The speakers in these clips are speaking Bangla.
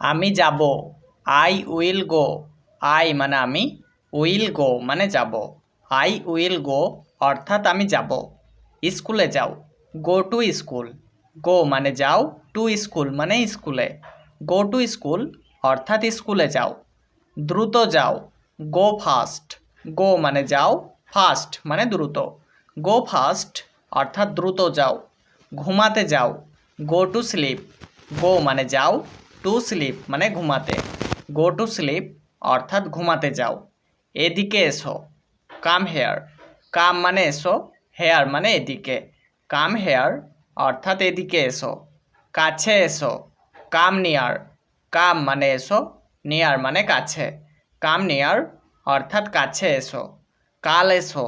আমি যাব। আই উইল গো আই মানে আমি উইল গো মানে যাব। আই উইল গো অর্থাৎ আমি যাব। স্কুলে যাও। গো টু স্কুল গো মানে যাও। টু স্কুল মানে স্কুলে। গো টু স্কুল অর্থাৎ স্কুলে যাও। দ্রুত যাও। গো ফাস্ট গো মানে যাও। ফাস্ট মানে দ্রুত। গো ফাস্ট অর্থাৎ দ্রুত যাও। ঘুমাতে যাও। গো টু স্লিপ গো মানে যাও। টু স্লিপ মানে ঘুমাতে। গো টু স্লিপ অর্থাৎ ঘুমাতে যাও। এদিকে এসো। কাম হেয়ার কাম মানে এসো হেয়ার মানে এদিকে। কাম হেয়ার অর্থাৎ এদিকে এসো। কাছে এসো। কাম নিয়ার কাম মানে এসো নিয়ার মানে কাছে। কাম নিয়ার অর্থাৎ কাছে এসো। কাল এসো।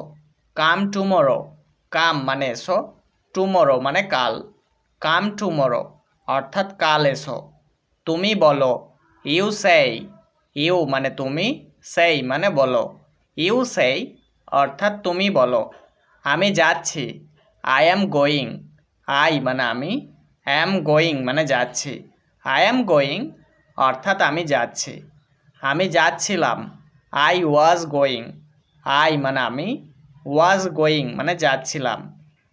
কাম টুমোরো কাম মানে এসো টুমোরো মানে কাল। কাম টুমোরো অর্থাৎ কাল এসো। তুমি বলো। ইউ সেই। ইউ মানে তুমি, সেই মানে বলো। ইউ সেই অর্থাৎ তুমি বলো। আমি যাচ্ছি। আই অ্যাম গোয়িং আই মানে আমি অ্যাম গোয়িং মানে যাচ্ছি। আই অ্যাম গোয়িং অর্থাৎ আমি যাচ্ছি। আমি যাচ্ছিলাম। আই ওয়াজ গোয়িং আই মানে আমি ওয়াজ গোয়িং মানে যাচ্ছিলাম।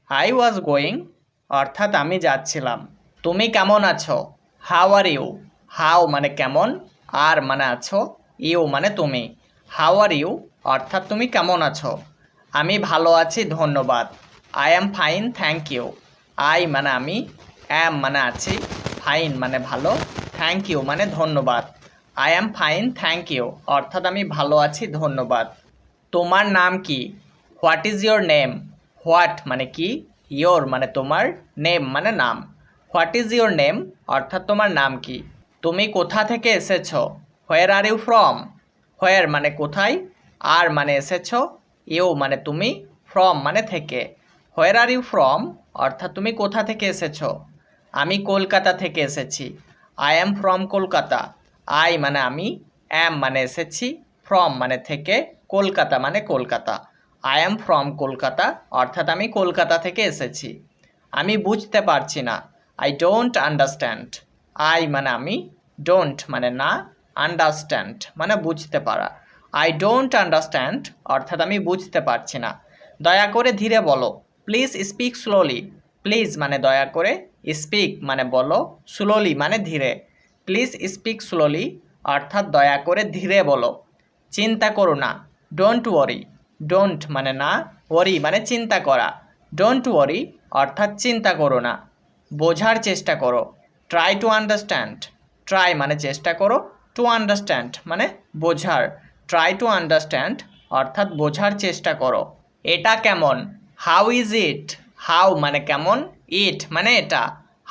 আই ওয়াজ গোয়িং অর্থাৎ আমি যাচ্ছিলাম। তুমি কেমন আছো? হাউ আর ইউ হাউ মানে কেমন, আর মানে আছো, ইউ মানে তুমি। হাউ আর ইউ, অর্থাৎ তুমি কেমন আছো? আমি ভালো আছি, ধন্যবাদ। I am fine, thank you. I মানে আমি, অ্যাম মানে আছি, ফাইন মানে ভালো, থ্যাংক ইউ মানে ধন্যবাদ। I am fine, thank you, অর্থাৎ আমি ভালো আছি, ধন্যবাদ। তোমার নাম কি? What is your name? What মানে কি? ইয়োর মানে তোমার, নেম মানে নাম। What is your name? অর্থাৎ তোমার নাম কি? তুমি কোথা থেকে এসেছ? Where are you from where মানে কোথায়? আর মানে এসেছ? ইউ মানে তুমি ফ্রম মানে থেকে। হোয়ার আর ইউ ফ্রম অর্থাৎ তুমি কোথা থেকে এসেছ? আমি কলকাতা থেকে এসেছি। I am from Kolkata. I মানে আমি অ্যাম মানে এসেছি। ফ্রম মানে থেকে কলকাতা মানে Kolkata. I am from Kolkata, অর্থাৎ আমি কলকাতা থেকে এসেছি। আমি বুঝতে পারছি না। আই ডোন্ট আন্ডারস্ট্যান্ড আই মানে আমি ডোন্ট মানে না আন্ডারস্ট্যান্ড মানে বুঝতে পারা। আই ডোন্ট আন্ডারস্ট্যান্ড অর্থাৎ আমি বুঝতে পারছি না। দয়া করে ধীরে বলো। প্লিজ স্পিক স্লোলি প্লিজ মানে দয়া করে স্পিক মানে বলো। স্লোলি মানে ধীরে। প্লিজ স্পিক স্লোলি অর্থাৎ দয়া করে ধীরে বলো। চিন্তা করো না। ডোন্ট ওয়ারি ডোন্ট মানে না ওয়ারি মানে চিন্তা করা। ডোন্ট ওয়ারি অর্থাৎ চিন্তা করো না। বোঝার চেষ্টা করো। ট্রাই টু আন্ডারস্ট্যান্ড ট্রাই মানে চেষ্টা করো টু আন্ডারস্ট্যান্ড মানে বোঝার। ট্রাই টু আন্ডারস্ট্যান্ড অর্থাৎ বোঝার চেষ্টা করো। এটা কেমন? হাউ ইজ ইট হাউ মানে কেমন? ইট মানে এটা।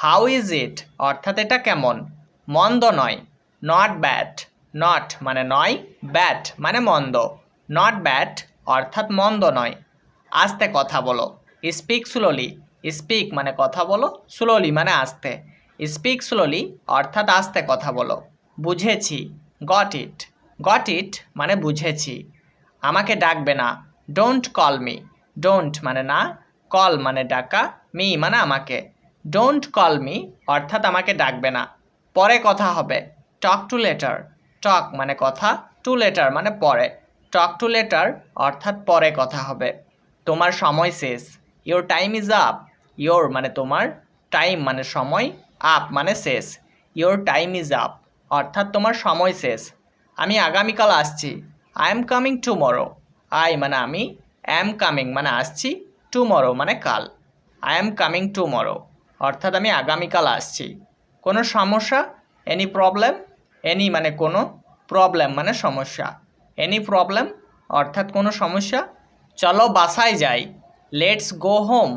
হাউ ইজ ইট অর্থাৎ এটা কেমন? মন্দ নয়। নট ব্যাট নট মানে নয় ব্যাট মানে মন্দ। নট ব্যাট অর্থাৎ মন্দ নয়। আস্তে কথা বলো। স্পিক স্লোলি স্পিক মানে কথা বলো স্লোলি মানে আস্তে। স্পিক স্লোলি অর্থাৎ আস্তে কথা বলো। বুঝেছি। গট ইট গট ইট মানে বুঝেছি। আমাকে ডাকবে না। ডোন্ট কল মি ডোন্ট মানে না কল মানে ডাকা মি মানে আমাকে। ডোন্ট কল মি অর্থাৎ আমাকে ডাকবে না। পরে কথা হবে। টক টু লেটার টক মানে কথা টু লেটার মানে পরে। টক টু লেটার অর্থাৎ পরে কথা হবে। তোমার সময় শেষ। Your time is up your মানে তোমার টাইম মানে সময় আপ মানে শেষ। ইয়োর টাইম ইজ আপ অর্থাৎ তোমার সময় শেষ। আমি আগামীকাল আসছি। I am coming tomorrow I মানে আমি অ্যাম কামিং মানে আসছি টুমরো মানে কাল। আই এম কামিং টুমরো অর্থাৎ আমি আগামীকাল আসছি। কোনো সমস্যা? এনি প্রবলেম এনি মানে কোনো প্রবলেম মানে সমস্যা। এনি প্রবলেম অর্থাৎ কোনো সমস্যা? চলো বাসায় যাই। লেটস গো হোম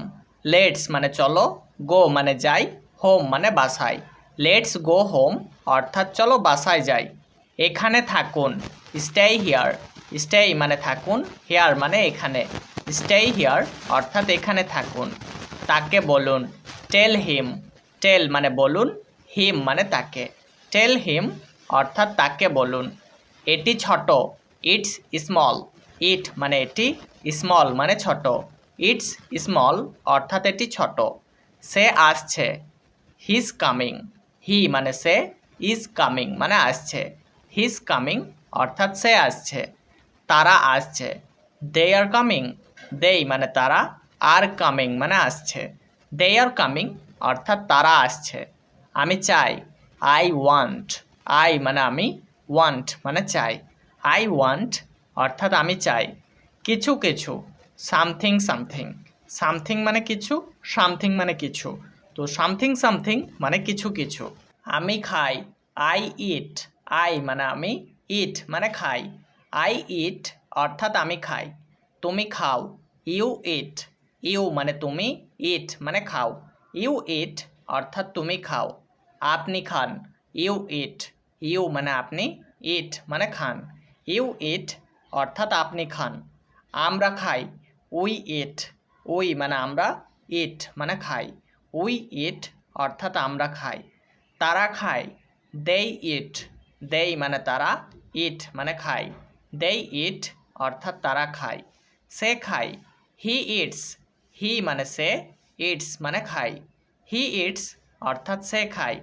লেটস মানে চলো গো মানে যাই। হোম মানে বাসায়। লেটস গো হোম অর্থাৎ চলো বাসায় যাই। এখানে থাকুন স্টে হিয়ার স্টে মানে থাকুন হেয়ার মানে এখানে। স্টে হিয়ার অর্থাৎ এখানে থাকুন। তাকে বলুন টেল হিম টেল মানে বলুন হিম মানে তাকে। টেল হিম অর্থাৎ তাকে বলুন, এটি ছোট। ইটস স্মল ইট মানে এটি স্মল মানে ছোট। ইটস স্মল অর্থাৎ এটি ছোট। সে আসছে। হিজ কামিং হি মানে সে ইজ কামিং মানে আসছে। হিজ কামিং অর্থাৎ সে আসছে। তারা আসছে। দে আর কামিং দেই মানে তারা আর কামিং মানে আসছে। দে আর কামিং অর্থাৎ তারা আসছে। আমি চাই। আই ওয়ান্ট আই মানে আমি ওয়ান্ট মানে চাই। আই ওয়ান্ট অর্থাৎ আমি চাই। কিছু কিছু। সামথিং সামথিং সামথিং মানে কিছু সামথিং মানে কিছু। তো সামথিং সামথিং মানে কিছু কিছু। আমি খাই আই ইট আই মানে আমি ইট মানে খাই। আই ইট অর্থাৎ আমি খাই। তুমি খাও ইউ ইট ইউ মানে তুমি ইট মানে খাও। ইউ ইট অর্থাৎ তুমি খাও। আপনি খান ইউ ইট ইউ মানে আপনি ইট মানে খান। ইউ ইট অর্থাৎ আপনি খান। আমরা খাই উই ইট উই মানে আমরা ইট মানে খাই। উই ইট অর্থাৎ আমরা খাই। তারা খায় দেই ইট দেই মানে তারা ইট মানে খায়। দেই ইট অর্থাৎ তারা খায়। সে খায়। হি ইটস হি মানে সে ইটস মানে খায়। হি ইটস অর্থাৎ সে খায়।